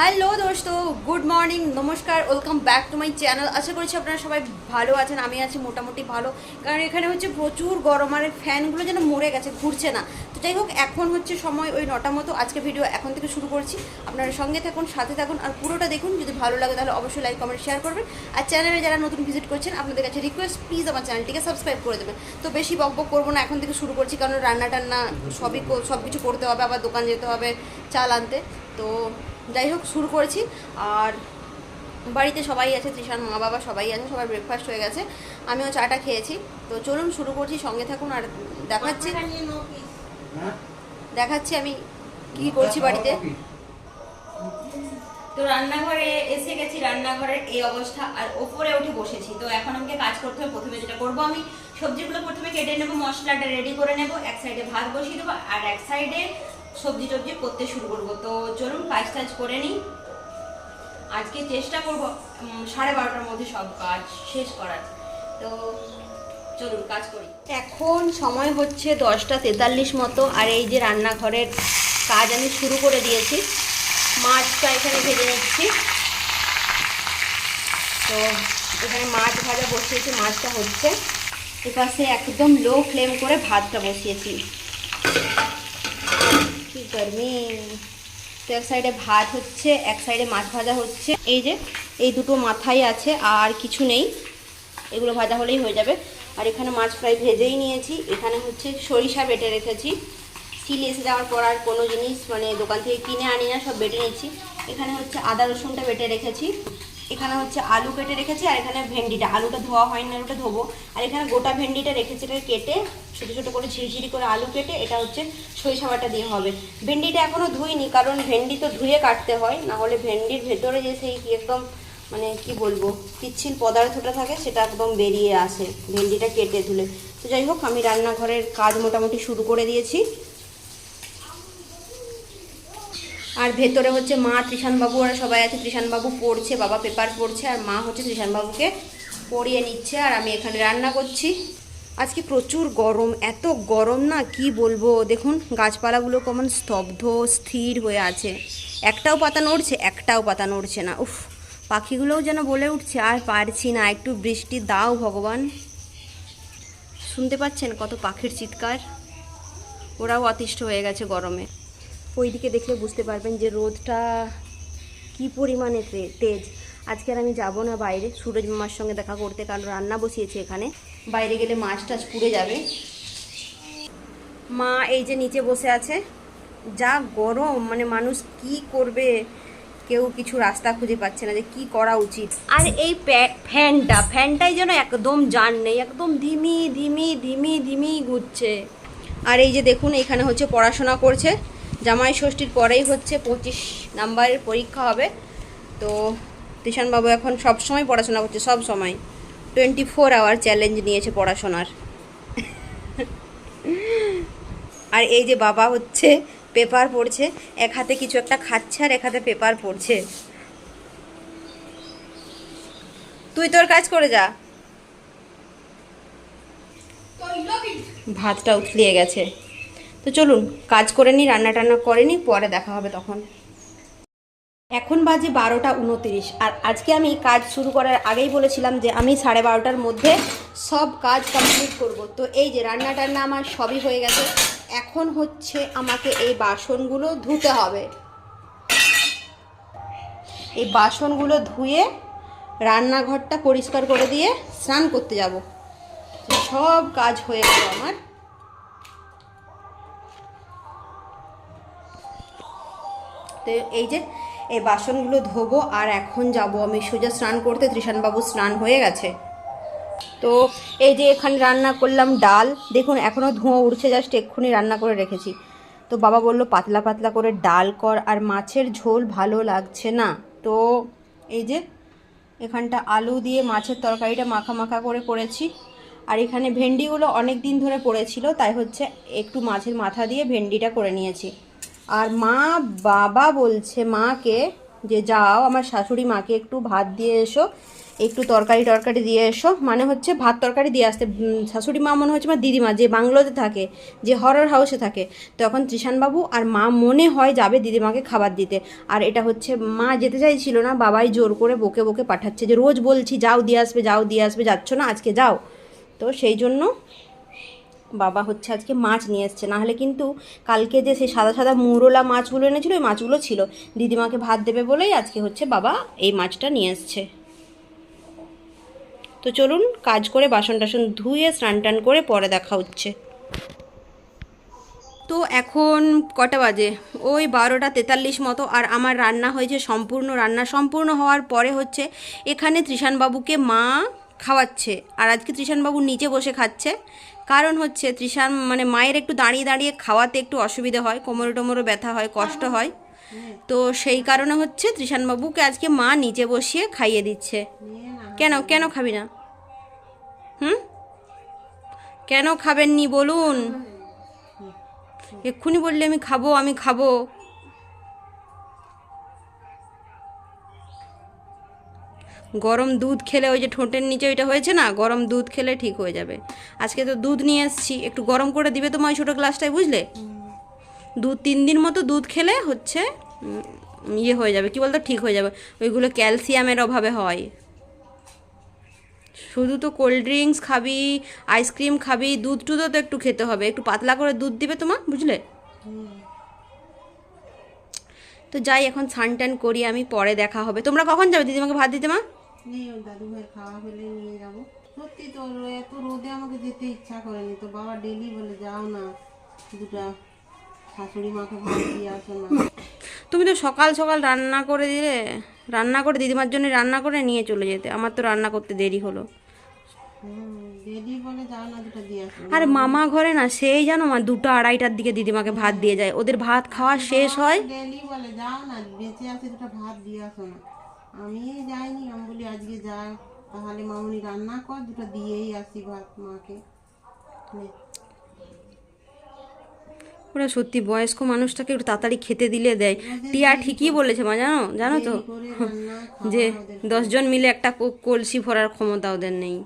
Hello দোস্ত, good morning, নমস্কার, welcome back to my channel. আশা করছি আপনারা সবাই ভালো আছেন, আমি আছি মোটামুটি ভালো। কারণ এখানে হচ্ছে প্রচুর গরম আর ফ্যানগুলো যেন মরে গেছে, ঘুরছে না। তো যাই হোক, এখন হচ্ছে সময় ওই নটা মতো। আজকে ভিডিও এখন থেকে শুরু করছি। আপনারা সঙ্গে থাকুন, সাথে থাকুন আর পুরোটা দেখুন। যদি ভালো লাগে তাহলে অবশ্যই লাইক কমেন্ট শেয়ার করবেন। আর চ্যানেলে যারা নতুন ভিজিট করছেন, আপনাদের কাছে রিকোয়েস্ট প্লিজ আমার চ্যানেলটিকে সাবস্ক্রাইব করে দেবেন। তো বেশি বক বক করব না, এখন থেকে শুরু করছি। কারণ রান্না টান্না সবই সব কিছু করতে হবে, আবার দোকান যেতে হবে, চাল আনতে। তো যাই হোক শুরু করেছি। আর বাড়িতে সবাই আছে তৃষার মা বাবা সবাই আছে সবার ব্রেকফাস্ট হয়ে গেছে। আমিও চাটা খেয়েছি। তো চলুন শুরু করছি সঙ্গে থাকুন আর দেখাচ্ছি। দেখাচ্ছি আমি কি করছি বাড়িতে। তো রান্নাঘরে এসে গেছি রান্নাঘরের এই অবস্থা। আর ওপরে উঠে বসেছি। তো এখন আমাকে কাজ করতে হবে প্রথমে যেটা করব আমি সবজিগুলো প্রথমে কেটে নেব মশলাটা রেডি করে নেব। এক সাইডে ভাত বসিয়ে দেবো আর এক সাইডে সবজি টবজি করতে শুরু করব। তো চলুন কাজ টাজ করে নিই। আজকে চেষ্টা করব সাড়ে বারোটার মধ্যে সব কাজ শেষ করার। তো চলুন কাজ করি। এখন সময় হচ্ছে দশটা তেতাল্লিশ মতো, আর এই যে রান্নাঘরের কাজ আমি শুরু করে দিয়েছি। মাছটা এখানে ভেজে নিচ্ছি। তো এখানে মাছ ভাজা বসিয়েছি, মাছটা হচ্ছে। এপাশে একদম লো ফ্লেম করে ভাতটা বসিয়েছি। কি গরমি তো এক সাইডে ভাত হচ্ছে, এক সাইডে মাছ ভাজা হচ্ছে। এই যে, এই দুটো মাথায় আছে, আর কিছু নেই। এগুলো ভাজা হলেই হয়ে যাবে। আর এখানে মাছ ফ্রাই ভেজেই নিয়েছি। এখানে হচ্ছে সরিষা বেটে রেখেছি। চিলি এসে যাওয়ার পর আর কোনো জিনিস মানে দোকান থেকে কিনে আনি না, সব বেটে নিচ্ছি এখানে হচ্ছে আদা রসুনটা বেটে রেখেছি। এখানে হচ্ছে আলু কেটে রেখেছি, আর এখানে ভেন্ডিটা। আলুটা ধোয়া হয়নি আলুটা ধোবো। আর এখানে গোটা ভেন্ডিটা রেখেছি এটা কেটে, ছোটো ছোটো করে ঝিরিঝিরি করে আলু কেটে, এটা হচ্ছে সরিষা বাটা দিয়ে হবে। ভেন্ডিটা এখনও ধুইনি, কারণ ভেন্ডি তো ধুয়ে কাটতে হয়, না হলে ভেন্ডির ভেতরে যে সেই একদম মানে কি বলব, পিচ্ছিল পদার্থটা থাকে, সেটা একদম বেরিয়ে আসে ভেন্ডিটা কেটে ধুলে। তো যাই হোক, আমি রান্নাঘরের কাজ মোটামুটি শুরু করে দিয়েছি। আর ভেতরে হচ্ছে মা ত্রিশানবাবু আর সবাই আছে। ত্রিশানবাবু পড়ছে, বাবা পেপার পড়ছে, আর মা হচ্ছে ত্রিশানবাবুকে পড়িয়ে নিচ্ছে, আর আমি এখানে রান্না করছি। আজকে প্রচুর গরম, এত গরম না, কি বলব? দেখুন, গাছপালাগুলো কেমন স্তব্ধ, স্থির হয়ে আছে। একটাও পাতা নড়ছে, একটাও পাতা নড়ছে না। উফ, পাখিগুলোও যেন বলে উঠছে, আর পারছি না, একটু বৃষ্টি দাও ভগবান। শুনতে পাচ্ছেন কত পাখির চিৎকার? ওরাও অতিষ্ঠ হয়ে গেছে গরমে। ওইদিকে দেখলে বুঝতে পারবেন যে রোদটা কি পরিমাণে তেজ। আজকে আমি যাব না বাইরে। সুরজ মামার সঙ্গে দেখা করতে, কারণ রান্না বসিয়েছি এখানে। বাইরে গেলে মাছ টাছ পুড়ে যাবে। মা এই যে নিচে বসে আছে। যা গরম মানে মানুষ কি করবে? কেউ কিছু রাস্তা খুঁজে পাচ্ছে না যে কি করা উচিত। আর এই ফ্যানটা, ফ্যানটাই যেন একদম জান নেই, একদম ধিমি ধিমি ধিমি ধিমি ঘুরছে আর এই যে দেখুন, এখানে হচ্ছে পড়াশোনা করছে। জামাই ষষ্ঠীর পরেই হচ্ছে পঁচিশ নাম্বারের পরীক্ষা হবে। তো বাবু এখন সব সময় পড়াশোনা করছে, সব সময়। টোয়েন্টি ফোর আওয়ার চ্যালেঞ্জ নিয়েছে পড়াশোনার। আর এই যে বাবা হচ্ছে পেপার পড়ছে, এক হাতে কিছু একটা খাচ্ছে আর এক হাতে পেপার পড়ছে। তুই তোর কাজ করে যা। ভাতটা উথলিয়ে গেছে। তো চলুন, কাজ করে নি রান্না টান্না করে নি পরে দেখা হবে তখন। এখন বাজে বারোটা উনতিরিশ, আর আজকে আমি কাজ শুরু করার আগেই বলেছিলাম যে আমি সাড়ে বারোটার মধ্যে সব কাজ কমপ্লিট করব। তো এই যে রান্না টান্না আমার সবই হয়ে গেছে। এখন হচ্ছে আমাকে এই বাসনগুলো ধুতে হবে। এই বাসনগুলো ধুয়ে রান্নাঘরটা পরিষ্কার করে দিয়ে স্নান করতে যাব। সব কাজ হয়ে গেল আমার। তো এই যে এই বাসনগুলো ধোবো আর এখন যাব আমি সোজা স্নান করতে ত্রিশানবাবু স্নান হয়ে গেছে। তো এই যে এখানে রান্না করলাম ডাল, দেখুন এখনও ধোঁয়া উঠছে জাস্ট এক্ষুনি রান্না করে রেখেছি। তো বাবা বলল, পাতলা পাতলা করে ডাল কর আর মাছের ঝোল ভালো লাগছে না। তো এই যে এখানটা আলু দিয়ে মাছের তরকারিটা মাখা মাখা করে করেছি। আর এখানে ভেন্ডিগুলো অনেক দিন ধরে পড়েছিল, তাই হচ্ছে একটু মাছের মাথা দিয়ে ভেন্ডিটা করে নিয়েছি। আর মা বাবা বলছে মাকে যে যাও, আমার শাশুড়ি মাকে একটু ভাত দিয়ে এসো, একটু তরকারি টরকারি দিয়ে এসো। মানে হচ্ছে ভাত তরকারি দিয়ে আসতে শাশুড়ি মা মনে হচ্ছে আমার দিদিমা যে বাংলোতে থাকে, যে হরর হাউসে থাকে। তখন ত্রিশানবাবু আর মা মনে হয় যাবে দিদিমাকে খাবার দিতে। আর এটা হচ্ছে মা যেতে চাইছিল না, বাবাই জোর করে বকে বকে পাঠাচ্ছে যে, রোজ বলছি, যাও দিয়ে আসবে, যাও দিয়ে আসবে, যাচ্ছ না, আজকে যাও। তো সেই জন্য বাবা হচ্ছে আজকে মাছ নিয়ে এসছে। নাহলে কিন্তু কালকে যে সেই সাদা সাদা মুরোলা মাছগুলো এনেছিল, ওই মাছগুলো ছিল। দিদিমাকে ভাত দেবে বলেই আজকে হচ্ছে বাবা এই মাছটা নিয়ে এসছে। তো চলুন কাজ করে বাসন টাসন ধুয়ে, স্নান টান করে পরে দেখা হচ্ছে। তো এখন কটা বাজে? ওই বারোটা তেতাল্লিশ মতো আর আমার রান্না হয়েছে সম্পূর্ণ। রান্না সম্পূর্ণ হওয়ার পরে হচ্ছে এখানে ত্রিশানবাবুকে মা খাওয়াচ্ছে। আর আজকে ত্রিশানবাবু নিচে বসে খাচ্ছে। কারণ হচ্ছে তৃষার মানে মায়ের একটু দাঁড়িয়ে দাঁড়িয়ে খাওয়াতে একটু অসুবিধা হয় কোমরে টোমরো ব্যথা হয় কষ্ট হয় তো সেই কারণে হচ্ছে তৃষানবাবুকে আজকে মা নিচে বসিয়ে খাইয়ে দিচ্ছে। কেন কেন খাবি না? হুম? কেন খাবেননি বলুন? এক্ষুনি বললে আমি খাব আমি খাব। গরম দুধ খেলে ওই যে ঠোঁটের নিচে ওইটা হয়েছে না, গরম দুধ খেলে ঠিক হয়ে যাবে। আজকে তো দুধ নিয়ে এসেছি, একটু গরম করে দিবে তোমার ওই ছোটো গ্লাসটায়, বুঝলে? দু তিন দিন মতো দুধ খেলে হচ্ছে ইয়ে হয়ে যাবে, কি বলতো, ঠিক হয়ে যাবে। ওইগুলো ক্যালসিয়ামের অভাবে হয়। শুধু তো কোল্ড ড্রিঙ্কস খাবি, আইসক্রিম খাবি, দুধ টুধও তো একটু খেতে হবে। একটু পাতলা করে দুধ দিবে তোমার, বুঝলে? তো যাই, এখন স্নান টান করি, আমি পরে দেখা হবে। তোমরা কখন যাবে দিদিমাকে ভাত দিতে, মা? ওর দাদু ভাইয়ের খাওয়া হলে নিয়ে যাব। সত্যি তো এত রোদে আমাকে যেতে ইচ্ছা করেনি। তো বাবা ডেলি বলে যাও না দুটা শাশুড়ি মাকে ভাত দিয়ে আসো না। তুমি তো সকাল সকাল রান্না করে দিলে রান্না করে দিদিমার জন্য রান্না করে নিয়ে চলে যেতে। আমার তো রান্না করতে দেরি হলো। আর মামা ঘরে না সেই জানো মা দুটো আড়াইটার দিকে দিদিমাকে ভাত দিয়ে যায়। ওদের ভাত খাওয়া শেষ হয়। বলে যাও না বেঁচে আছে দুটো ভাত দিয়ে আসো না। আমি যাইনি আমি বলি আজকে যাই। তাহলে মামুনি রান্না কর দুটো দিয়েই আসি ভাত মাকে। ওরা সত্যি বয়স্ক মানুষটাকে একটু তাড়াতাড়ি খেতে দিলে দেয়। টিয়া ঠিকই বলেছে মা জানো? জানো তো? যে দশজন মিলে একটা কলসি ভরার ক্ষমতা ওদের নেই।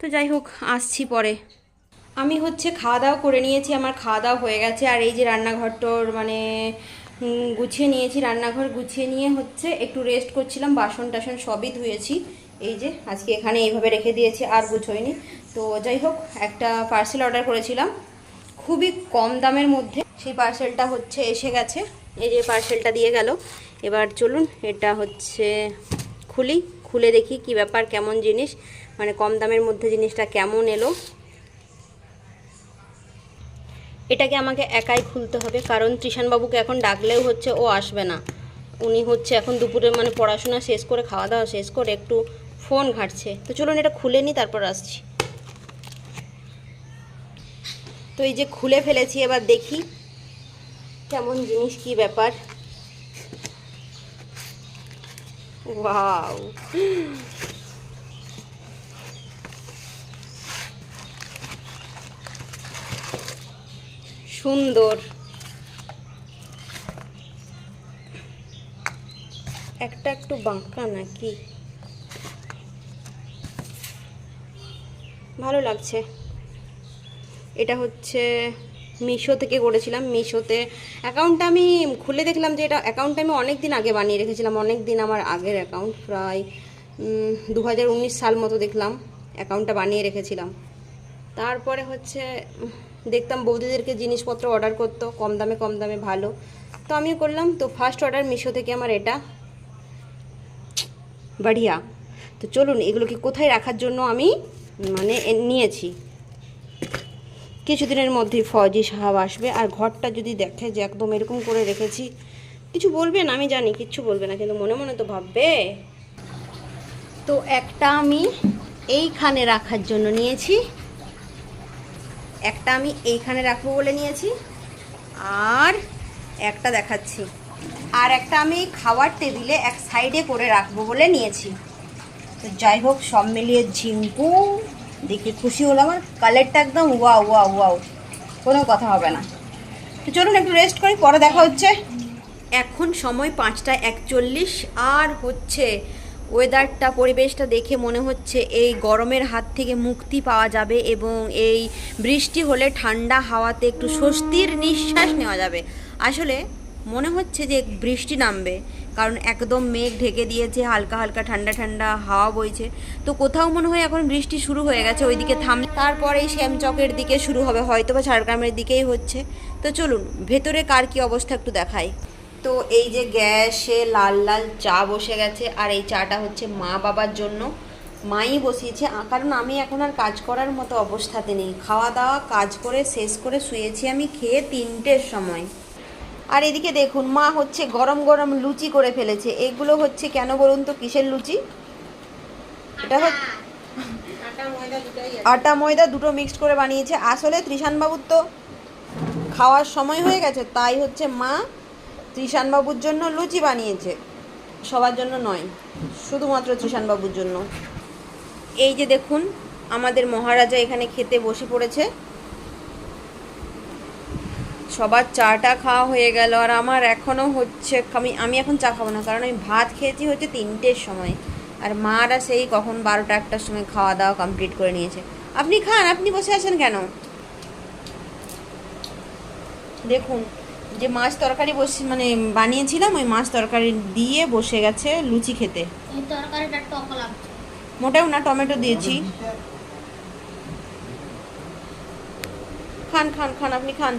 তো যাই হোক আসছি পরে। আমি হচ্ছে খাওয়া দাওয়া করে নিয়েছি আমার খাওয়া দাওয়া হয়ে গেছে। আর এই যে রান্নাঘরটোর মানে গুছিয়ে নিয়েছি, রান্নাঘর গুছিয়ে নিয়ে হচ্ছে একটু রেস্ট করছিলাম, বাসন টাসন সবই ধুয়েছি। এই যে, আজকে এখানে এইভাবে রেখে দিয়েছি, আর গুছোইনি। তো যাই হোক, একটা পার্সেল অর্ডার করেছিলাম। খুবই কম দামের মধ্যে। সেই পার্সেলটা হচ্ছে এসে গেছে। এই যে পার্সেলটা দিয়ে গেল। এবার চলুন, এটা হচ্ছে খুলি। খুলে দেখি কি ব্যাপার, কেমন জিনিস। মানে কম দামের মধ্যে জিনিসটা কেমন এলো। এটাকে আমাকে একাই খুলতে হবে। কারণ ত্রিশানবাবুকে এখন ডাকলেও হচ্ছে ও আসবে না। উনি হচ্ছে এখন দুপুরে মানে পড়াশোনা শেষ করে খাওয়া দাওয়া শেষ করে একটু ফোন ঘাঁটছে। তো চলুন এটা খুলে নিই, তারপর আসছি। তো এই যে খুলে ফেলেছি, এবার দেখি কেমন জিনিস, কি ব্যাপার। ওয়াও! সুন্দর। একটা একটু বাঁকা নাকি? ভালো লাগছে। এটা হচ্ছে মিশো থেকে করেছিলাম, মিশোতে অ্যাকাউন্টটা আমি খুলে দেখলাম যে এটা অ্যাকাউন্টটা আমি অনেক দিন আগে বানিয়ে রেখেছিলাম অনেক দিন আমার আগের অ্যাকাউন্ট প্রায় দু হাজার উনিশ সাল মতো দেখলাম অ্যাকাউন্টটা বানিয়ে রেখেছিলাম। তারপরে হচ্ছে দেখতাম বৌদিদেরকে জিনিসপত্র অর্ডার করতো, কম দামে কম দামে ভালো। তো আমিও করলাম, তো ফার্স্ট অর্ডার মিশো থেকে আমার এটা। বাড়িয়া। তো চলুন, এগুলোকে কোথায় রাখার জন্য আমি মানে নিয়েছি। কিছুদিনের মধ্যেই ফজি সাহাব আসবে, আর ঘরটা যদি দেখে যে একদম এরকম করে রেখেছি, কিছু বলবেন আমি জানি, কিচ্ছু বলবে না, কিন্তু মনে মনে তো ভাববে। তো একটা আমি এইখানে রাখার জন্য নিয়েছি। একটা আমি এইখানে রাখব বলে নিয়েছি, আর একটা দেখাচ্ছি। আর একটা আমি খাওয়ার টেবিলে এক সাইডে করে রাখব বলে নিয়েছি। তো যাই হোক, সব মিলিয়ে ঝিঙ্কু, দেখে খুশি হলো আমার কালারটা একদম ওয়াও ওয়াও ওয়াও। কোনো কথা হবে না। তো চলুন একটু রেস্ট করি, পরে দেখা হচ্ছে। এখন সময় পাঁচটা একচল্লিশ, আর হচ্ছে ওয়েদারটা পরিবেশটা দেখে মনে হচ্ছে এই গরমের হাত থেকে মুক্তি পাওয়া যাবে এবং এই বৃষ্টি হলে ঠান্ডা হাওয়াতে একটু স্বস্তির নিঃশ্বাস নেওয়া যাবে। আসলে মনে হচ্ছে যে বৃষ্টি নামবে, কারণ একদম মেঘ ঢেকে দিয়েছে, হালকা হালকা ঠান্ডা ঠান্ডা হাওয়া বইছে। তো কোথাও মনে হয় এখন বৃষ্টি শুরু হয়ে গেছে, ওইদিকে থাম, তারপরে শ্যামচকের দিকে শুরু হবে হয়তো বা ঝাড়গ্রামের দিকেই হচ্ছে। তো চলুন, ভেতরে কার কি অবস্থা একটু দেখাই। তো এই যে গ্যাসে লাল লাল চা বসে গেছে, আর এই চাটা হচ্ছে মা বাবার জন্য। মাই বসিয়েছে কারণ আমি এখন আর কাজ করার মতো অবস্থাতে নেই। খাওয়া দাওয়া, কাজ করে, শেষ করে শুয়েছি আমি খেয়ে তিনটের সময়। আর এদিকে দেখুন, মা হচ্ছে গরম গরম লুচি করে ফেলেছে। এগুলো হচ্ছে কেন বলুন তো, কিসের লুচি? এটা হচ্ছে আটা ময়দা দুটো মিক্সড করে বানিয়েছে। আসলে ত্রিশানবাবুর তো খাওয়ার সময় হয়ে গেছে, তাই হচ্ছে মা ত্রিশানবাবুর জন্য লুচি বানিয়েছে। সবার জন্য নয়, শুধুমাত্র ত্রিশানবাবুর জন্য। এই যে দেখুন, আমাদের মহারাজা এখানে খেতে বসে পড়েছে। সবার চাটা খাওয়া হয়ে গেল, আর আমার এখনও হচ্ছে, আমি আমি এখন চা খাব না, কারণ আমি ভাত খেয়েছি হচ্ছে তিনটের সময়। আর মারা সেই কখন বারোটা একটার সময় খাওয়া দাওয়া কমপ্লিট করে নিয়েছে। আপনি খান, আপনি বসে আছেন কেন? দেখুন যে মাছ তরকারি বসে মানে বানিয়েছিলাম ওই মাছ তরকারি দিয়ে বসে গেছে লুচি খেতে। তরকারিটা টক লাগছে। মোটেও না টমেটো দিয়েছি। খান খান খান আপনি খান।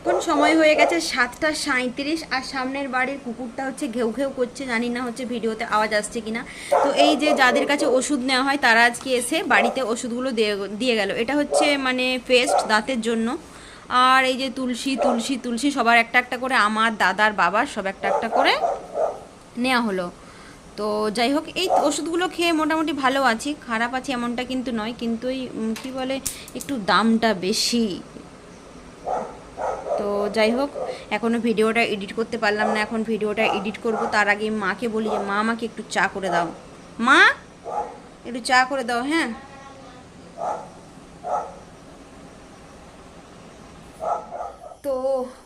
এখন সময় হয়ে গেছে সাতটা সাঁত্রিশ আর সামনের বাড়ির কুকুরটা হচ্ছে ঘেউ ঘেউ করছে জানি না হচ্ছে ভিডিওতে আওয়াজ আসছে কিনা। তো এই যে যাদের কাছে ওষুধ নেওয়া হয় তারা আজকে এসে বাড়িতে ওষুধগুলো দিয়ে দিয়ে গেল। এটা হচ্ছে মানে পেস্ট দাঁতের জন্য। আর এই যে তুলসী তুলসী তুলসী সবার একটা একটা করে আমার দাদার বাবার সব একটা একটা করে নেওয়া হলো। তো যাই হোক এই ওষুধগুলো খেয়ে মোটামুটি ভালো আছি খারাপ আছি এমনটা কিন্তু নয় কিন্তু উম, কী বলে একটু দামটা বেশি। তো যাই হোক এখনও ভিডিওটা এডিট করতে পারলাম না এখন ভিডিওটা এডিট করব। তার আগে মাকে বলি যে মা আমাকে একটু চা করে দাও। মা একটু চা করে দাও হ্যাঁ। তো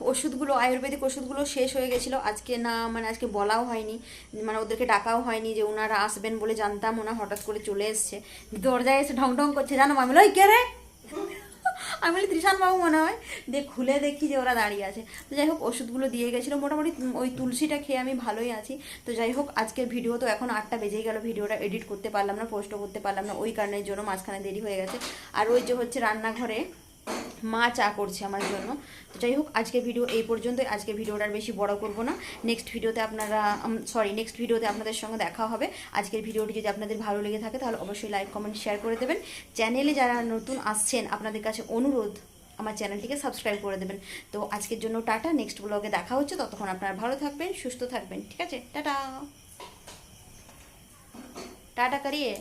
ওষুধগুলো, আয়ুর্বেদিক ওষুধগুলো শেষ হয়ে গেছিল। আজকে না মানে আজকে বলাও হয়নি। মানে ওদেরকে ডাকাও হয়নি যে ওনারা আসবেন বলে জানতাম, ওনারা হঠাৎ করে চলে এসছে। দরজায় এসে ঢং ঢং করছে, জানো আমি ওই কে রে? আমি বলি, ত্রিশান বাবু মনে হয়। দিয়ে খুলে দেখি যে ওরা দাঁড়িয়ে আছে। তো যাই হোক, ওষুধগুলো দিয়ে গেছিল। মোটামুটি ওই তুলসীটা খেয়ে আমি ভালোই আছি। তো যাই হোক, আজকের ভিডিও তো এখন আটটা বেজেই গেল। ভিডিওটা এডিট করতে পারলাম না, পোস্টও করতে পারলাম না। ওই কারণের জন্য মাঝখানে দেরি হয়ে গেছে। আর ওই যে হচ্ছে রান্নাঘরে মা চা করছে আমার জন্য। তো যাই হোক, আজকে ভিডিও এই পর্যন্তই। আজকের ভিডিওটা আর বেশি বড় করব না। নেক্সট ভিডিওতে আপনারা সরি নেক্সট ভিডিওতে আপনাদের সঙ্গে দেখা হবে। আজকের ভিডিওটি যদি আপনাদের ভালো লেগে থাকে, তাহলে অবশ্যই লাইক কমেন্ট শেয়ার করে দেবেন। চ্যানেলে যারা নতুন আসছেন, আপনাদের কাছে অনুরোধ, আমার চ্যানেলটিকে সাবস্ক্রাইব করে দেবেন। তো আজকের জন্য টাটা। নেক্সট ব্লগে দেখা হচ্ছে। ততক্ষণ আপনারা ভালো থাকবেন, সুস্থ থাকবেন। ঠিক আছে? টাটা। টাটা করিয়ে।